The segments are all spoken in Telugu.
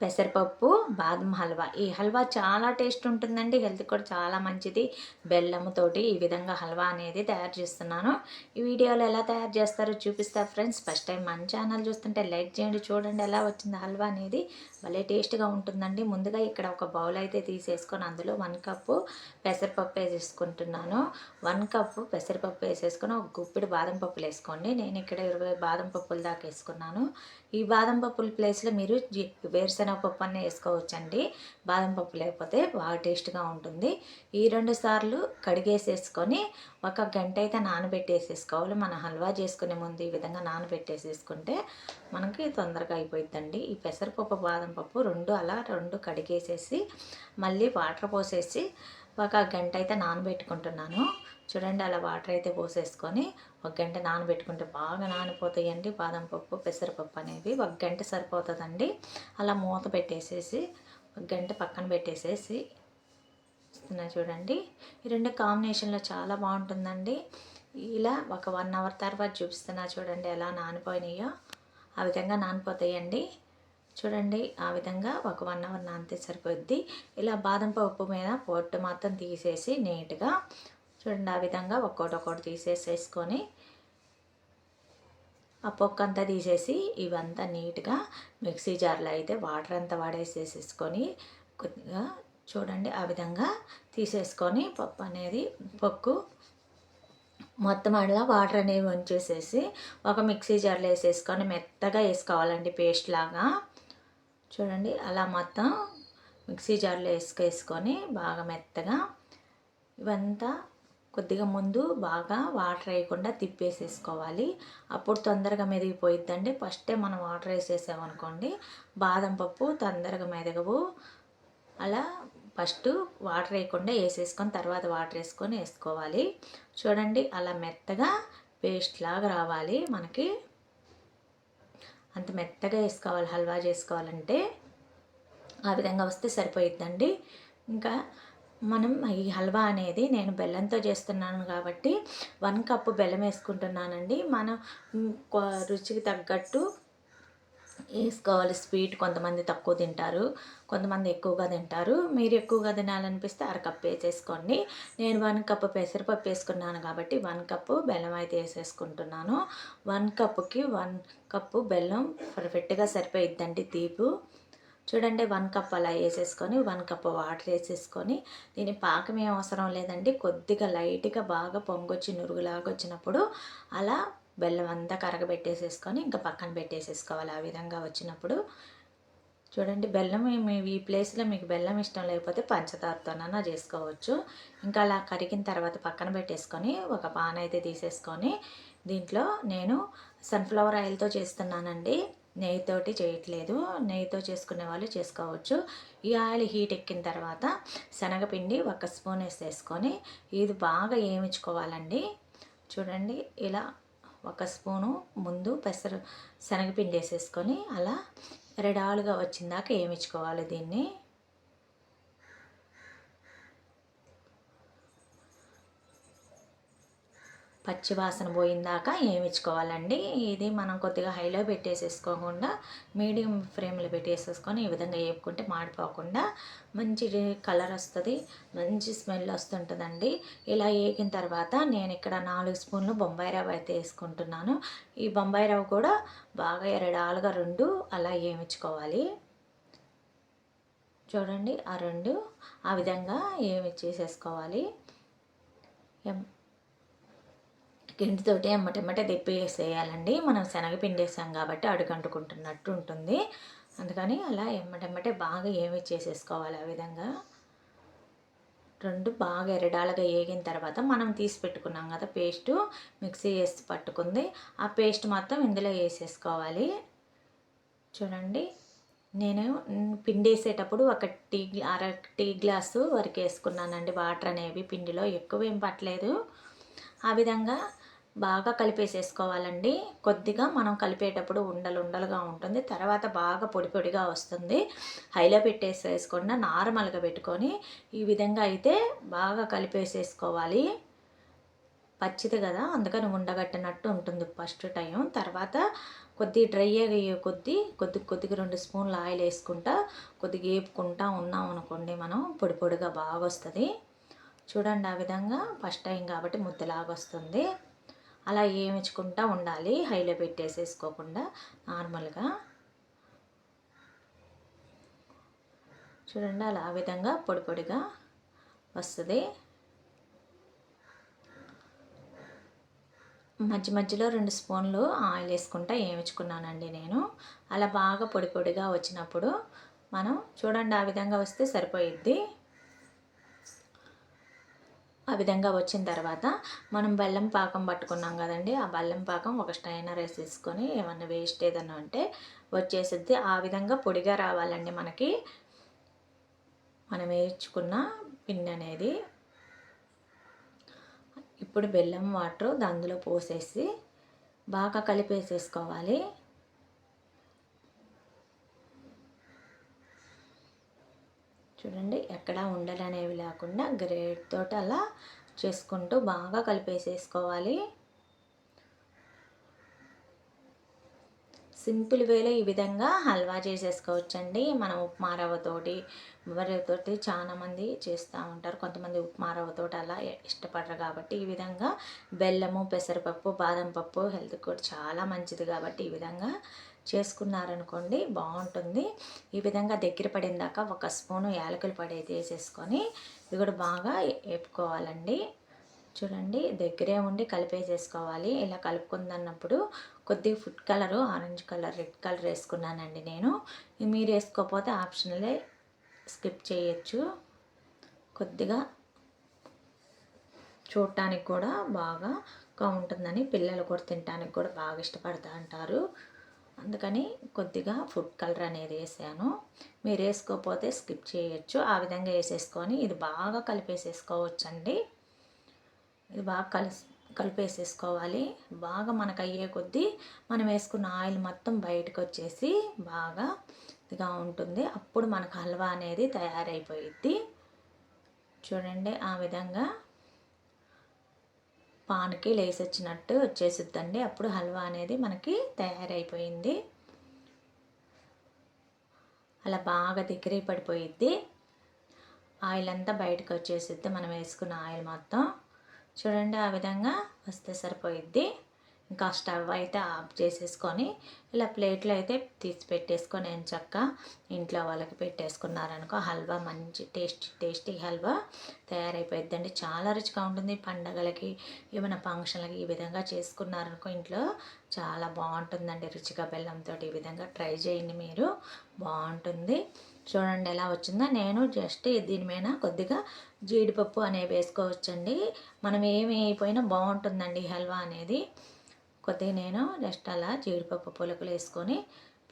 పెసరపప్పు బాదం హల్వా. ఈ హల్వా చాలా టేస్ట్ ఉంటుందండి. హెల్త్ కూడా చాలా మంచిది. బెల్లంతోటి ఈ విధంగా హల్వా అనేది తయారు చేస్తున్నాను. ఈ వీడియోలో ఎలా తయారు చేస్తారో చూపిస్తా ఫ్రెండ్స్. ఫస్ట్ టైం మన ఛానల్ చూస్తుంటే లైక్ చేయండి. చూడండి ఎలా వచ్చింది హల్వా అనేది. భలే టేస్ట్గా ఉంటుందండి. ముందుగా ఇక్కడ ఒక బౌల్ అయితే తీసేసుకొని అందులో వన్ కప్పు పెసరపప్పు వేసేసుకుంటున్నాను. వన్ కప్పు పెసరపప్పు వేసేసుకొని ఒక గుప్పిడి బాదం పప్పులు వేసుకోండి. నేను ఇక్కడ ఇరవై బాదం పప్పులు దాకా వేసుకున్నాను. ఈ బాదం పప్పుల ప్లేస్లో మీరు వేరుశనగ శనగపప్పు అన్నీ వేసుకోవచ్చండి. బాదం పప్పు లేకపోతే బాగా టేస్ట్గా ఉంటుంది. ఈ రెండు సార్లు కడిగేసేసుకొని ఒక గంట అయితే నానబెట్టేసేసుకోవాలి. మన హల్వా చేసుకునే ముందు ఈ విధంగా నానబెట్టేసేసుకుంటే మనకి తొందరగా అయిపోయిద్దండి. ఈ పెసరపప్పు బాదం పప్పు రెండు అలా రెండు కడిగేసేసి మళ్ళీ వాటర్ పోసేసి ఒక గంట అయితే నానబెట్టుకుంటున్నాను. చూడండి అలా వాటర్ అయితే పోసేసుకొని ఒక గంట నానబెట్టుకుంటే బాగా నానిపోతాయండి. బాదం పప్పు పెసరపప్పు అనేది ఒక గంట సరిపోతుందండి. అలా మూత పెట్టేసేసి ఒక గంట పక్కన పెట్టేసేసి ఇస్తున్నా చూడండి. ఈ రెండు కాంబినేషన్లో చాలా బాగుంటుందండి. ఇలా ఒక వన్ అవర్ తర్వాత చూపిస్తున్నా చూడండి ఎలా నానిపోయినాయో. ఆ విధంగా నానిపోతాయండి. చూడండి ఆ విధంగా ఒక వన్ అవర్ నానితే సరిపోద్ది. ఇలా బాదం పప్పు మీద పొట్టు మొత్తం తీసేసి నీట్గా చూడండి ఆ విధంగా ఒక్కోటి ఒక్కోటి తీసేసేసుకొని ఆ పొక్క అంతా తీసేసి ఇవంతా నీట్గా మిక్సీ జార్లో అయితే వాటర్ అంతా వాడేసేసేసుకొని కొద్దిగా చూడండి ఆ విధంగా తీసేసుకొని పప్పు అనేది పొక్కు మొత్తం అలా వాటర్ అనేవి ఉంచేసేసి ఒక మిక్సీ జార్లో వేసేసుకొని మెత్తగా వేసుకోవాలండి పేస్ట్ లాగా. చూడండి అలా మొత్తం మిక్సీ జార్లో వేసుకేసుకొని బాగా మెత్తగా ఇవంతా కొద్దిగా ముందు బాగా వాటర్ వేయకుండా తిప్పేసేసుకోవాలి. అప్పుడు తొందరగా మెదిగిపోయిద్దండి. ఫస్టే మనం వాటర్ వేసేసామనుకోండి బాదం పప్పు తొందరగా మెదగవు. అలా ఫస్ట్ వాటర్ వేయకుండా వేసేసుకొని తర్వాత వాటర్ వేసుకొని వేసుకోవాలి. చూడండి అలా మెత్తగా పేస్ట్ లాగా రావాలి మనకి. అంత మెత్తగా వేసుకోవాలి హల్వా చేసుకోవాలంటే ఆ విధంగా వస్తే సరిపోయిద్దండి. ఇంకా మనం ఈ హల్వా అనేది నేను బెల్లంతో చేస్తున్నాను కాబట్టి వన్ కప్పు బెల్లం వేసుకుంటున్నానండి. మనం రుచికి తగ్గట్టు వేసుకోవాలి. స్వీట్ కొంతమంది తక్కువ తింటారు కొంతమంది ఎక్కువగా తింటారు. మీరు ఎక్కువగా తినాలనిపిస్తే అరకప్పు వేసేసుకోండి. నేను వన్ కప్పు పెసరపప్పు వేసుకున్నాను కాబట్టి వన్ కప్పు బెల్లం అయితే వేసేసుకుంటున్నాను. వన్ కప్పుకి వన్ కప్పు బెల్లం పర్ఫెక్ట్గా సరిపోయిద్దండి తీపు. చూడండి వన్ కప్ అలా వేసేసుకొని వన్ కప్ వాటర్ వేసేసుకొని దీని పాకం ఏం అవసరం లేదండి. కొద్దిగా లైట్గా బాగా పొంగొచ్చి నురుగులాగా వచ్చినప్పుడు అలా బెల్లం అంతా కరగబెట్టేసేసుకొని ఇంకా పక్కన పెట్టేసేసుకోవాలి. ఆ విధంగా వచ్చినప్పుడు చూడండి బెల్లం మీ ఈ ప్లేస్లో మీకు బెల్లం ఇష్టం లేకపోతే పంచదారతోనైనా చేసుకోవచ్చు. ఇంకా అలా కరిగిన తర్వాత పక్కన పెట్టేసుకొని ఒక పాన్ అయితే తీసేసుకొని దీంట్లో నేను సన్ఫ్లవర్ ఆయిల్తో చేస్తున్నానండి. నెయ్యితోటి చేయట్లేదు. నెయ్యితో చేసుకునే వాళ్ళు చేసుకోవచ్చు. ఈ ఆయిల్ హీట్ ఎక్కిన తర్వాత శనగపిండి ఒక స్పూన్ వేసేసుకొని ఇది బాగా వేయించుకోవాలండి చూడండి ఇలా ఒక స్పూను ముందు పెసరు శనగపిండి వేసేసుకొని అలా రెడాలుగా వచ్చిందాక వేయించుకోవాలి దీన్ని. పచ్చివాసన పోయిందాక వేయించుకోవాలండి ఇది మనం కొద్దిగా హైలో పెట్టేసేసుకోకుండా మీడియం ఫ్లేమ్లో పెట్టేసేసుకొని ఈ విధంగా వేపుకుంటే మాడిపోకుండా మంచి కలర్ వస్తుంది మంచి స్మెల్ వస్తుంటుందండి. ఇలా వేగిన తర్వాత నేను ఇక్కడ నాలుగు స్పూన్లు బొంబాయి రవ్వ అయితే వేసుకుంటున్నాను ఈ బొంబాయి రవ్వ కూడా బాగా ఎరడాలుగా రెండు అలా వేయించుకోవాలి చూడండి ఆ రెండు ఆ విధంగా ఏమి ఎం- గింటితోటి ఎమ్మటెమ్మట తెప్పేసేయాలండి. మనం శనగపిండి వేసాం కాబట్టి అడుగంటుకుంటున్నట్టు ఉంటుంది. అందుకని అలా ఎమ్మటెమ్మటే బాగా ఏమి చేసేసుకోవాలి ఆ విధంగా? రెండు బాగా ఎరడాలుగా వేగిన తర్వాత మనం తీసి పెట్టుకున్నాం కదా పేస్టు మిక్సీ వేసి పట్టుకుంది. ఆ పేస్ట్ మొత్తం ఇందులో వేసేసుకోవాలి. చూడండి నేను పిండి వేసేటప్పుడు ఒక టీ గ్లా- అర టీ గ్లాసు వరకు వేసుకున్నానండి. వాటర్ అనేవి పిండిలో ఎక్కువ ఏం పట్టలేదు. ఆ విధంగా బాగా కలిపేసేసుకోవాలండి. కొద్దిగా మనం కలిపేటప్పుడు ఉండలు ఉండలుగా ఉంటుంది. తర్వాత బాగా పొడి పొడిగా వస్తుంది. హైలో పెట్టేసేసుకుండా నార్మల్గా పెట్టుకొని ఈ విధంగా అయితే బాగా కలిపేసేసుకోవాలి. పచ్చిది కదా అందుకని ఉండగట్టినట్టు ఉంటుంది ఫస్ట్ టైం. తర్వాత కొద్ది డ్రై అయ్యే కొద్ది కొద్ది కొద్దిగా రెండు స్పూన్లు ఆయిల్ వేసుకుంటా కొద్దిగా వేపుకుంటా ఉన్నాం అనుకోండి మనం పొడి పొడిగా బాగా వస్తుంది చూడండి ఆ విధంగా ఫస్ట్ టైం కాబట్టి ముద్దలాగా వస్తుంది అలా ఏమించుకుంటా ఉండాలి. హైలో పెట్టేసేసుకోకుండా నార్మల్గా. చూడండి అలా ఆ విధంగా పొడి పొడిగా వస్తుంది. మధ్య మధ్యలో రెండు స్పూన్లు ఆయిల్ వేసుకుంటా వేయించుకున్నానండి నేను. అలా బాగా పొడి పొడిగా వచ్చినప్పుడు మనం చూడండి ఆ విధంగా వస్తే సరిపోయిద్ది. ఆ విధంగా వచ్చిన తర్వాత మనం బెల్లం పాకం పట్టుకున్నాం కదండి. ఆ బెల్లం పాకం ఒక స్ట్రైనర్ వేసి తీసుకొని ఏమన్నా వేస్ట్ ఏదన్నా అంటే వచ్చేసిద్ది. ఆ విధంగా పొడిగా రావాలండి మనకి. మనం వేయించుకున్న పిండి అనేది. ఇప్పుడు బెల్లం వాటర్ అందులో పోసేసి బాగా కలిపేసేసుకోవాలి. చూడండి ఎక్కడ ఉండలు అనేవి లేకుండా గ్రేట్ తోటి అలా చేసుకుంటూ బాగా కలిపేసేసుకోవాలి. సింపుల్ వేలో ఈ విధంగా హల్వా చేసేసుకోవచ్చండి. మనం ఉప్మా రవ్వతోటి చాలామంది చేస్తూ ఉంటారు. కొంతమంది ఉప్మా రవ్వతోటి అలా ఇష్టపడరు కాబట్టి ఈ విధంగా బెల్లము పెసరపప్పు బాదం పప్పు హెల్త్ కూడా చాలా మంచిది కాబట్టి ఈ విధంగా చేసుకున్నారనుకోండి బాగుంటుంది. ఈ విధంగా దగ్గర పడిందాక ఒక స్పూను యాలకుల పొడి వేసేసుకొని ఇవి కూడా బాగా వేపుకోవాలండి. చూడండి దగ్గరే ఉండి కలిపేసేసుకోవాలి. ఇలా కలుపుకుందన్నప్పుడు కొద్దిగా food colour orange colour red colour వేసుకున్నానండి నేను. మీరు వేసుకోకపోతే ఆప్షనలే స్కిప్ చేయొచ్చు. కొద్దిగా చూడటానికి కూడా బాగా ఉంటుందని పిల్లలు కూడా తినడానికి కూడా బాగా ఇష్టపడుతూ అంటారు అందుకని కొద్దిగా ఫుడ్ కలర్ అనేది వేసాను. మీరు వేసుకోకపోతే స్కిప్ చేయొచ్చు. ఆ విధంగా వేసేసుకొని ఇది బాగా కలిపేసేసుకోవచ్చండి. ఇది బాగా కలిసి కలిపేసేసుకోవాలి. బాగా మనకు అయ్యే కొద్దీ మనం వేసుకున్న ఆయిల్ మొత్తం బయటకు వచ్చేసి బాగా ఇదిగా ఉంటుంది. అప్పుడు మనకు హల్వా అనేది తయారైపోయిద్ది. చూడండి ఆ విధంగా పాన్కి లేసి వచ్చినట్టు వచ్చేసిద్దండి. అప్పుడు హల్వా అనేది మనకి తయారైపోయింది. అలా బాగా దగ్గర పడిపోయిద్ది. ఆయిల్ అంతా బయటకు వచ్చేసిద్ది మనం వేసుకున్న ఆయిల్ మొత్తం. చూడండి ఆ విధంగా వస్తే సరిపోయిద్ది. ఇంకా స్టవ్ అయితే ఆఫ్ చేసేసుకొని ఇలా ప్లేట్లో అయితే తీసి పెట్టేసుకొని నేను చక్క ఇంట్లో వాళ్ళకి పెట్టేసుకున్నారనుకో హల్వా మంచి టేస్ట్ టేస్టీ హల్వా తయారైపోయిద్దండి. చాలా రుచిగా ఉంటుంది. పండగలకి ఏమైనా ఫంక్షన్లకి ఈ విధంగా చేసుకున్నారనుకో ఇంట్లో చాలా బాగుంటుందండి. రుచిగా బెల్లంతో ఈ విధంగా ట్రై చేయండి మీరు. బాగుంటుంది. చూడండి ఎలా వచ్చిందో. నేను జస్ట్ దీని మీద కొద్దిగా జీడిపప్పు అనేవి వేసుకోవచ్చండి. మనం ఏమి అయిపోయినా బాగుంటుందండి హల్వా అనేది. కొద్దిగా నేను జస్ట్ అలా జీడిపప్పు పులకలు వేసుకొని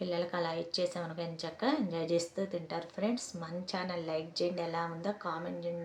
పిల్లలకి అలా ఇచ్చేసామనుకో చక్క ఎంజాయ్ చేస్తూ తింటారు ఫ్రెండ్స్. మన ఛానల్ లైక్ చేయండి. ఎలా ఉందో కామెంట్ చేయండి.